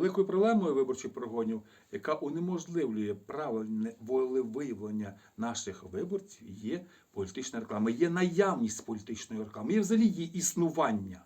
Великою проблемою виборчих прогонів, яка унеможливлює правильне волевиявлення наших виборців, є політична реклама, є наявність політичної реклами, є взагалі її існування.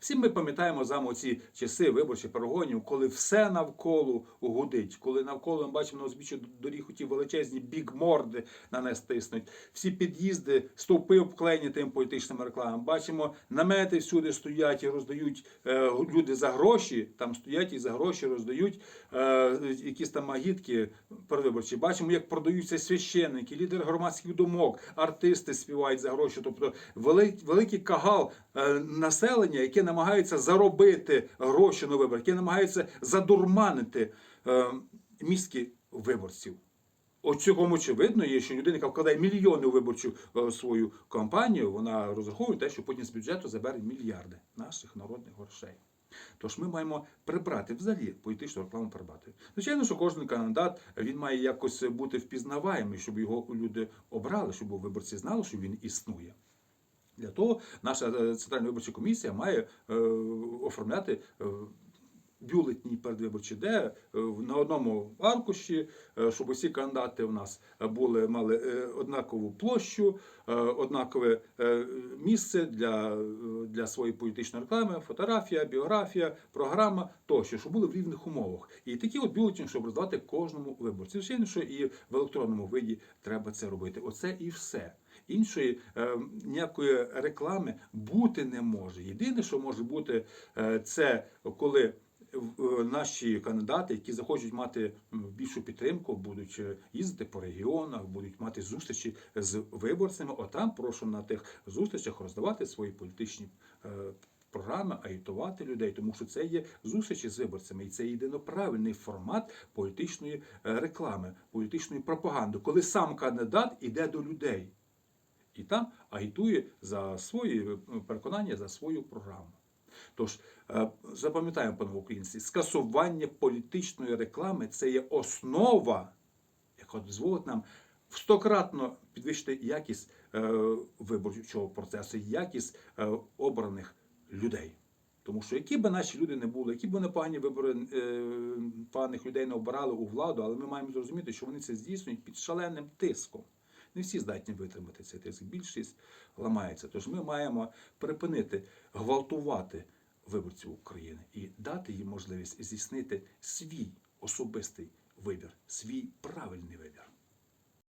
Всі ми пам'ятаємо з ці часи виборчих перегонів, коли все навколо гудить, коли навколо ми бачимо на узбіччі доріг ті величезні бігморди на нас тиснуть, всі під'їзди, стовпи обклеєні тим політичним рекламам. Бачимо, намети всюди стоять і роздають е, люди за гроші, там стоять і за гроші роздають е, якісь там агітки передвиборчі. Бачимо, як продаються священники, лідери громадських думок, артисти співають за гроші. Тобто великий кагал е, населення, яке намагається заробити гроші на виборах, яке намагається задурманити е, мізки виборців. От цього очевидно є, що людина, яка вкладає мільйони у виборчу е, свою кампанію, вона розраховує те, що потім з бюджету забере мільярди наших народних грошей. Тож ми маємо прибрати взагалі політичну рекламу прибрати. Звичайно, що кожен кандидат він має якось бути впізнаваємий, щоб його люди обрали, щоб виборці знали, що він існує. Для того наша е, центральна виборча комісія має е, оформляти е, бюлетні передвиборчі, де е, на одному аркуші, е, щоб усі кандидати у нас були мали е, однакову площу, однакове місце для, для своєї політичної реклами, фотографія, біографія, програма тощо, щоб були в рівних умовах. І такі от бюлетені, щоб роздавати кожному виборцю. Звичайно, що і в електронному виді треба це робити. Оце і все. Іншої е, ніякої реклами бути не може. Єдине, що може бути, е, це коли в- наші кандидати, які захочуть мати більшу підтримку, будуть е, їздити по регіонах, будуть мати зустрічі з виборцями. Отам прошу на тих зустрічах роздавати свої політичні. е, Програми агітувати людей, тому що це є зустрічі з виборцями, і це єдино правильний формат політичної е, реклами, політичної пропаганди, коли сам кандидат іде до людей і там агітує за свої е, переконання, за свою програму. Тож е, запам'ятаємо, пане українці, скасування політичної реклами це є основа, яка дозволить нам стократно підвищити якість е, виборчого процесу, якість е, обраних людей. Тому що які б наші люди не були, які б вони погані вибори поганих людей не обирали у владу, але ми маємо зрозуміти, що вони це здійснюють під шаленим тиском. Не всі здатні витримати цей тиск. Більшість ламається. Тож ми маємо припинити гвалтувати виборців України і дати їм можливість здійснити свій особистий вибір, свій правильний вибір.